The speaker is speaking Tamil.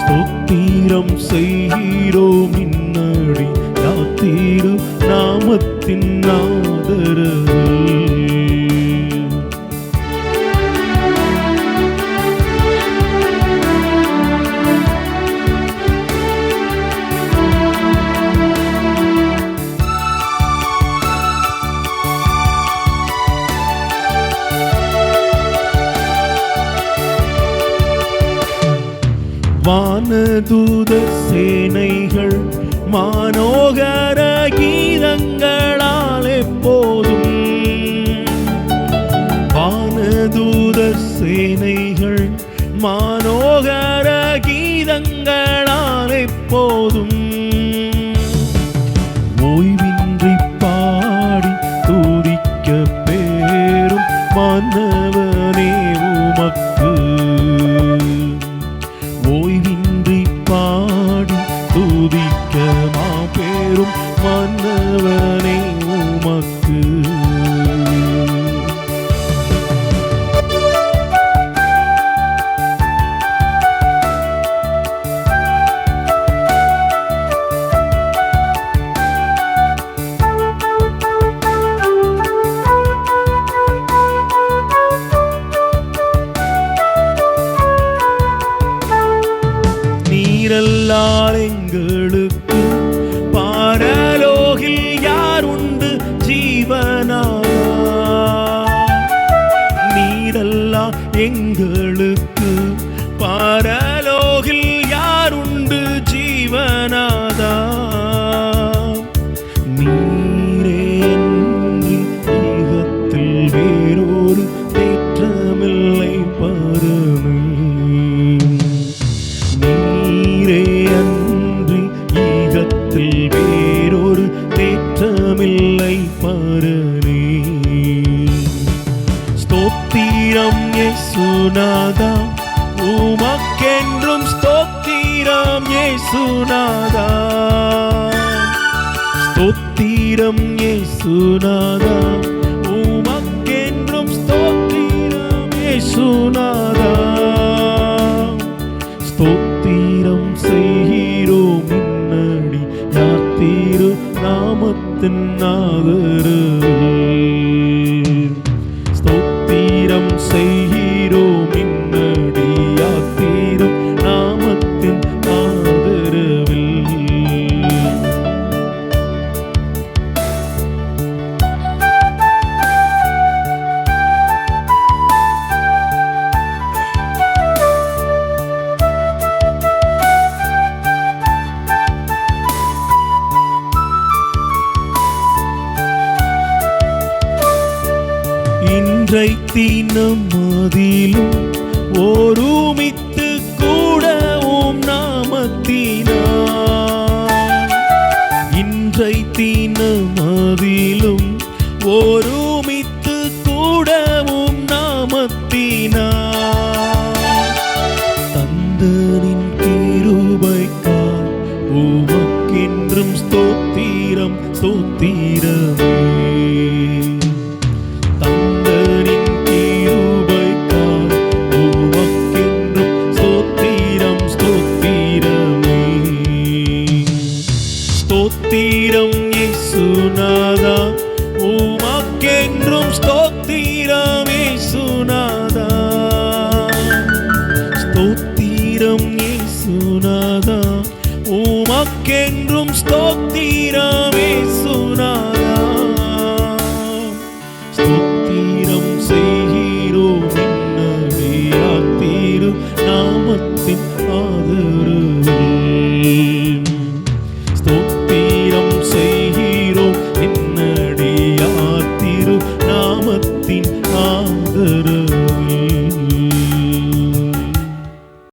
ஸ்தோத்திரம் செய்கிறோம் இன்னடி யாத்தீரு நாமத்தின் ஆதரவு வானதூத சேனைகள் மானோகர கீதங்களால் எப்போதும். வானதூத சேனைகள் மானோகர கீதங்களால் எப்போதும். எங்களுக்கு பாரலோகில் இயேசுநாதா உமக்கென்றும் ஸ்தோத்திரம் இயேசுநாதா ஸ்தோத்திரம் இயேசுநாதா உமக்கென்றும் ஸ்தோத்திரம் இயேசுநாதா ஸ்தோத்திரம் செய்கிறோம் முன்னடி யாத்திரு நாமத்தின் ஆதரவில் ஒன்றை தீனம் மதிலும் ஓரூமித்து கூட ஓம் நாமத்தினா இன்றை தீனம் மதிலும் ஓரூ இயேசுநாதா உமக்கென்றும் ஸ்தோத்திரம் இயேசுநாதா. ஸ்தோத்திரம் இயேசுநாதா உமக்கென்றும் ஸ்தோத்திரம்